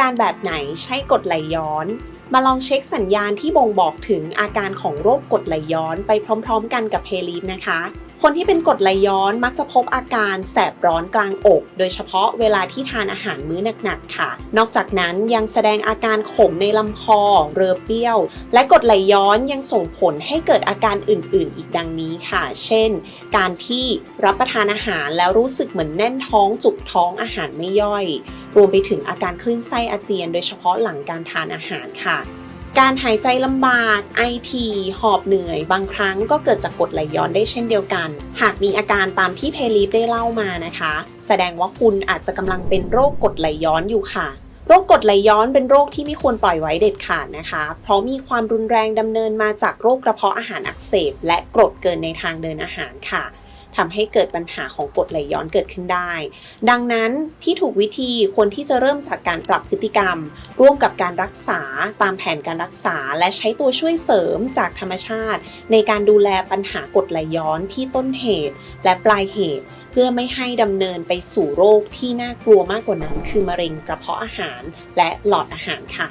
การแบบไหนใช่กดไหลย้อน มาลองเช็คสัญญาณที่บ่งบอกถึงอาการของโรคกดไหลย้อนไปพร้อม ๆ กันกับเพลีฟนะคะ คนที่เป็นกรดไหลย้อนมักจะพบอาการแสบร้อนกลางอก โดยเฉพาะเวลาที่ทานอาหารมื้อหนักๆค่ะ นอกจากนั้นยังแสดงอาการขมในลำคอ เรือเปรี้ยว และกรดไหลย้อนยังส่งผลให้เกิดอาการอื่น ๆ อีกดังนี้ค่ะ เช่น การที่รับประทานอาหารแล้วรู้สึกเหมือนแน่นท้องจุกท้องอาหารไม่ย่อย รวมไปถึงอาการคลื่นไส้อาเจียน โดยเฉพาะหลังการทานอาหารค่ะ การหายใจลำบาก ไอทีหอบเหนื่อย บางครั้งก็เกิดจากกรดไหลย้อนได้เช่นเดียวกัน หากมีอาการตามที่เพลีฟได้เล่ามานะคะ แสดงว่าคุณอาจจะกำลังเป็นโรคกรดไหลย้อนอยู่ค่ะโรคกรดไหลย้อนเป็นโรคที่ไม่ควรปล่อยไว้เด็ดขาดนะคะ เพราะมีความรุนแรงดำเนินมาจากโรคกระเพาะอาหารอักเสบ และกรดเกินในทางเดินอาหารค่ะ ทำให้เกิดปัญหาของกรดไหลย้อนเกิดขึ้นได้ ดังนั้นที่ถูกวิธีควรที่จะเริ่มจากการปรับพฤติกรรม ร่วมกับการรักษาตามแผนการรักษา และใช้ตัวช่วยเสริมจากธรรมชาติ ในการดูแลปัญหากรดไหลย้อนที่ต้นเหตุ และปลายเหตุ เพื่อไม่ให้ดำเนินไปสู่โรคที่น่ากลัวมากกว่านั้น คือมะเร็งกระเพาะอาหารและหลอดอาหารค่ะ